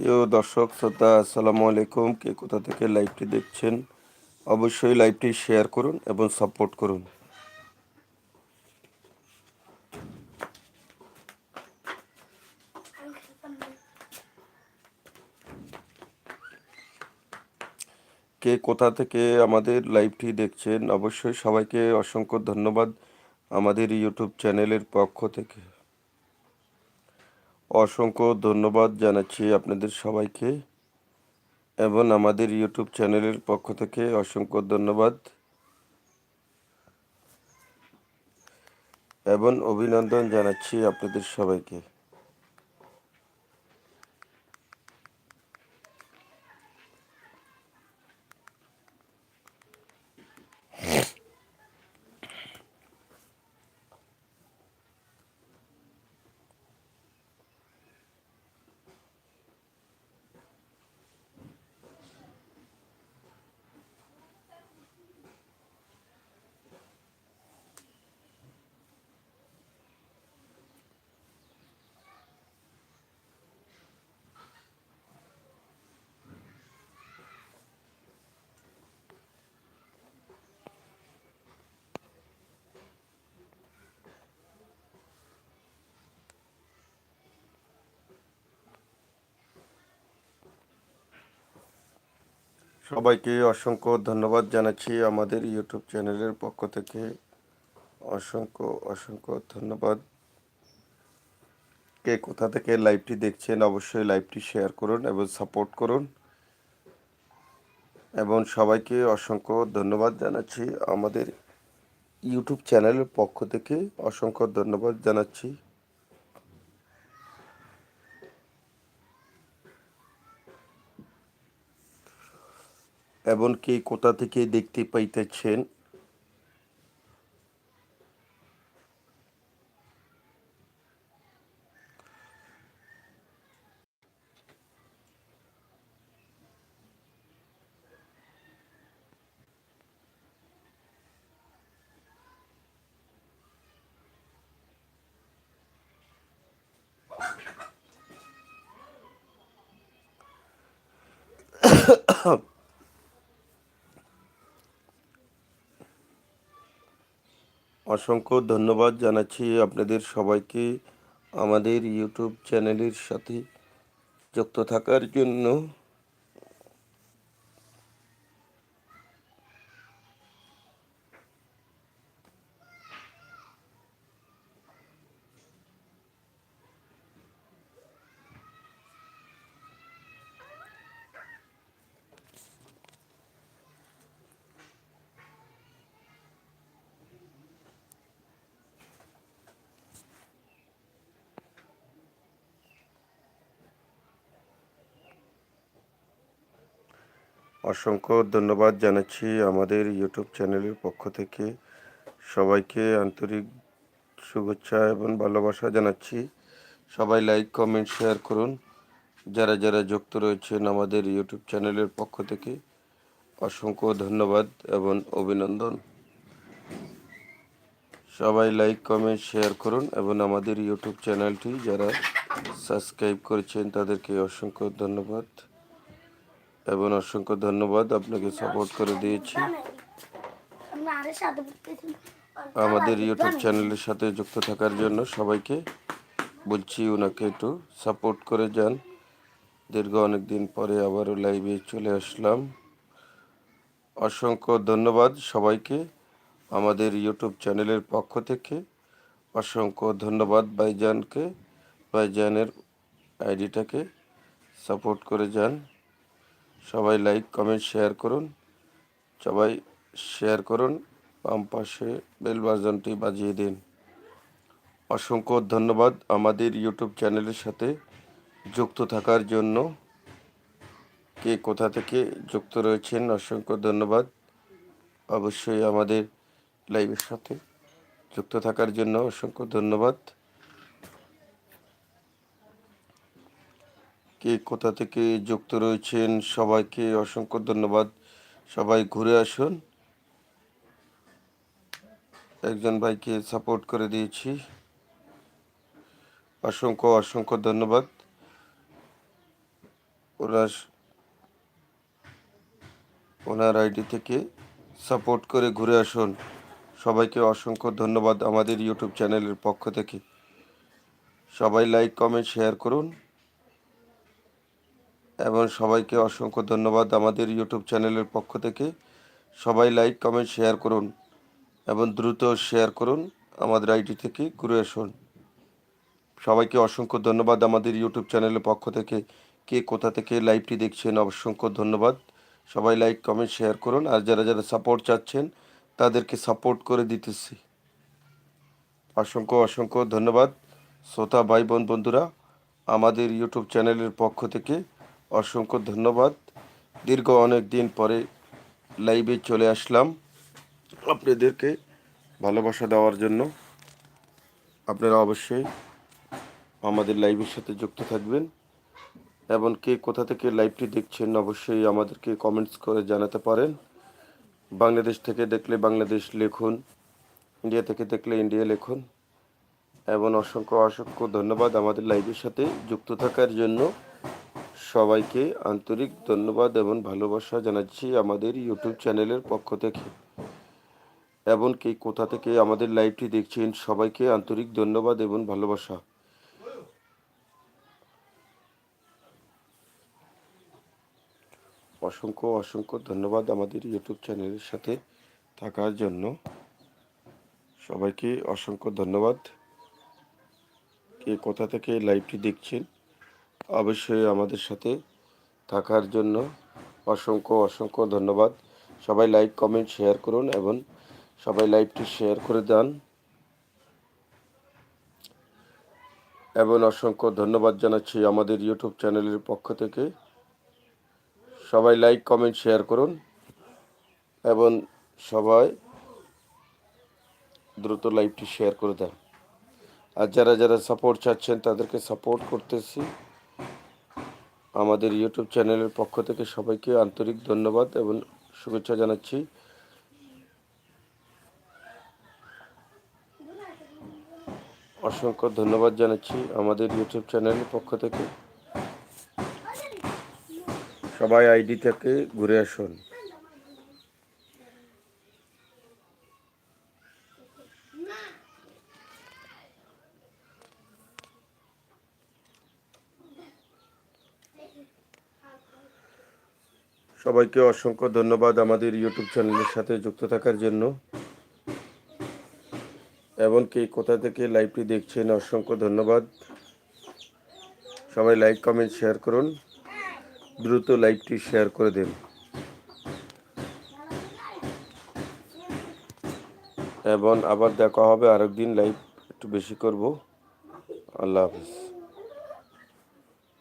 প্রিয় দর্শক, শ্রোতা, আসসালামু আলাইকুম। কে কোথা থেকে লাইভটি দেখছেন, অবশ্যই লাইভটি শেয়ার করুন এবং সাপোর্ট করুন। কে কোথা থেকে আমাদের লাইভটি দেখছেন, অবশ্যই সবাইকে অসংখ্য ধন্যবাদ আমাদের ইউটিউব চ্যানেলের পক্ষ থেকে। অসংখ্য ধন্যবাদ জানাচ্ছি আপনাদের সবাইকে এবং আমাদের ইউটিউব চ্যানেলের পক্ষ থেকে অসংখ্য ধন্যবাদ এবং অভিনন্দন জানাচ্ছি আপনাদের সবাইকে। সবাইকে অসংখ্য ধন্যবাদ জানাচ্ছি আমাদের ইউটিউব চ্যানেলের পক্ষ থেকে। অসংখ্য অসংখ্য ধন্যবাদ। কে কোথা থেকে লাইভটি দেখছেন অবশ্যই লাইভটি শেয়ার করুন এবং সাপোর্ট করুন। এবং সবাইকে অসংখ্য ধন্যবাদ জানাচ্ছি আমাদের ইউটিউব চ্যানেলের পক্ষ থেকে অসংখ্য ধন্যবাদ জানাচ্ছি। এবং কে কোথা থেকে দেখতে পাইতেছেন? অসংখ্য ধন্যবাদ জানাচ্ছি আপনাদের সবাইকে আমাদের ইউটিউব চ্যানেলের সাথে যুক্ত থাকার জন্য। অসংখ্য ধন্যবাদ জানাচ্ছি আমাদের ইউটিউব চ্যানেলের পক্ষ থেকে। সবাইকে আন্তরিক শুভেচ্ছা এবং ভালোবাসা জানাচ্ছি। সবাই লাইক কমেন্ট শেয়ার করুন। যারা যারা যুক্ত রয়েছেন আমাদের ইউটিউব চ্যানেলের পক্ষ থেকে, অসংখ্য ধন্যবাদ এবং অভিনন্দন। সবাই লাইক কমেন্ট শেয়ার করুন এবং আমাদের ইউটিউব চ্যানেলটি যারা সাবস্ক্রাইব করেছেন তাদেরকে অসংখ্য ধন্যবাদ। এবং অসংখ্য ধন্যবাদ আপনাকে সাপোর্ট করে দিয়েছি। আমাদের ইউটিউব চ্যানেলের সাথে যুক্ত থাকার জন্য সবাইকে বলছি ওনাকে একটু সাপোর্ট করে যান। দীর্ঘ অনেক দিন পরে আবারও লাইভে চলে আসলাম। অসংখ্য ধন্যবাদ সবাইকে আমাদের ইউটিউব চ্যানেলের পক্ষ থেকে। অসংখ্য ধন্যবাদ বাইজানকে বাইজানের আইডিটাকে সাপোর্ট করে যান। সবাই লাইক কমেন্ট শেয়ার করুন। সবাই শেয়ার করুন। বাম পাশে বেল বাজনটি বাজিয়ে দিন। অসংখ্য ধন্যবাদ আমাদের ইউটিউব চ্যানেলের সাথে যুক্ত থাকার জন্য। কে কোথা থেকে যুক্ত রয়েছেন, অসংখ্য ধন্যবাদ। অবশ্যই আমাদের লাইভের সাথে যুক্ত থাকার জন্য অসংখ্য ধন্যবাদ। কে কোথা থেকে যুক্ত রয়েছেন, সবাইকে অসংখ্য ধন্যবাদ। সবাই ঘুরে আসুন। একজন ভাইকে সাপোর্ট করে দিয়েছি। অসংখ্য অসংখ্য ধন্যবাদ। ওনার ওনার আইডি থেকে সাপোর্ট করে ঘুরে আসুন। সবাইকে অসংখ্য ধন্যবাদ আমাদের ইউটিউব চ্যানেলের পক্ষ থেকে। সবাই লাইক, কমেন্ট, শেয়ার করুন। এবং সবাইকে অসংখ্য ধন্যবাদ আমাদের ইউটিউব চ্যানেলের পক্ষ থেকে। সবাই লাইক, কমেন্ট, শেয়ার করুন এবং দ্রুত শেয়ার করুন আমাদের আইডি থেকে ঘুরে আসুন। সবাইকে অসংখ্য ধন্যবাদ আমাদের ইউটিউব চ্যানেলের পক্ষ থেকে। কে কোথা থেকে লাইভটি দেখছেন অসংখ্য ধন্যবাদ। সবাই লাইক, কমেন্ট, শেয়ার করুন আর যারা যারা সাপোর্ট চাচ্ছেন তাদেরকে সাপোর্ট করে দিতেছি। অসংখ্য অসংখ্য ধন্যবাদ। শ্রোতা, ভাই, বোন, বন্ধুরা, আমাদের ইউটিউব চ্যানেলের পক্ষ থেকে অসংখ্য ধন্যবাদ। দীর্ঘ অনেক দিন পরে লাইভে চলে আসলাম আপনাদেরকে ভালোবাসা দেওয়ার জন্য। আপনারা অবশ্যই আমাদের লাইভের সাথে যুক্ত থাকবেন। এবং কে কোথা থেকে লাইভটি দেখছেন অবশ্যই আমাদেরকে কমেন্টস করে জানাতে পারেন। বাংলাদেশ থেকে দেখলে বাংলাদেশ লিখুন, ইন্ডিয়া থেকে দেখলে ইন্ডিয়া লিখুন। এবং অসংখ্য অসংখ্য ধন্যবাদ আমাদের লাইভের সাথে যুক্ত থাকার জন্য। সবাইকে আন্তরিক ধন্যবাদ এবং ভালোবাসা জানাচ্ছি আমাদের ইউটিউব চ্যানেলের পক্ষ থেকে। এবং কে কোথা থেকে আমাদের লাইভটি দেখছেন, সবাইকে আন্তরিক ধন্যবাদ এবং ভালোবাসা। অসংখ্য অসংখ্য ধন্যবাদ আমাদের ইউটিউব চ্যানেলের সাথে থাকার জন্য। সবাইকে অসংখ্য ধন্যবাদ। কে কোথা থেকে লাইভটি দেখছেন অবশ্যই আমাদের সাথে থাকার জন্য অসংখ্য অসংখ্য ধন্যবাদ। সবাই লাইক কমেন্ট শেয়ার করুন এবং সবাই লাইভটি শেয়ার করে দেন। এবং অসংখ্য ধন্যবাদ জানাচ্ছি আমাদের ইউটিউব চ্যানেলের পক্ষ থেকে। সবাই লাইক কমেন্ট শেয়ার করুন এবং সবাই দ্রুত লাইভটি শেয়ার করে দেন। আর যারা যারা সাপোর্ট চাচ্ছেন তাদেরকে সাপোর্ট করতেছি। আমাদের ইউটিউব চ্যানেলের পক্ষ থেকে সবাইকে আন্তরিক ধন্যবাদ এবং শুভেচ্ছা জানাচ্ছি। অসংখ্য ধন্যবাদ জানাচ্ছি আমাদের ইউটিউব চ্যানেলের পক্ষ থেকে। সবাই আইডি থেকে ঘুরে আসুন। সবাইকে অসংখ্য ধন্যবাদ আমাদের ইউটিউব চ্যানেলের সাথে যুক্ত থাকার জন্য। এমনকি কোথা থেকে লাইভটি দেখছেন, অসংখ্য ধন্যবাদ। সবাই লাইক কমেন্ট শেয়ার করুন। দ্রুত লাইভটি শেয়ার করে দিন। এবং আবার দেখা হবে, আরেকদিন লাইভ একটু বেশি করব। আল্লাহ হাফিজ।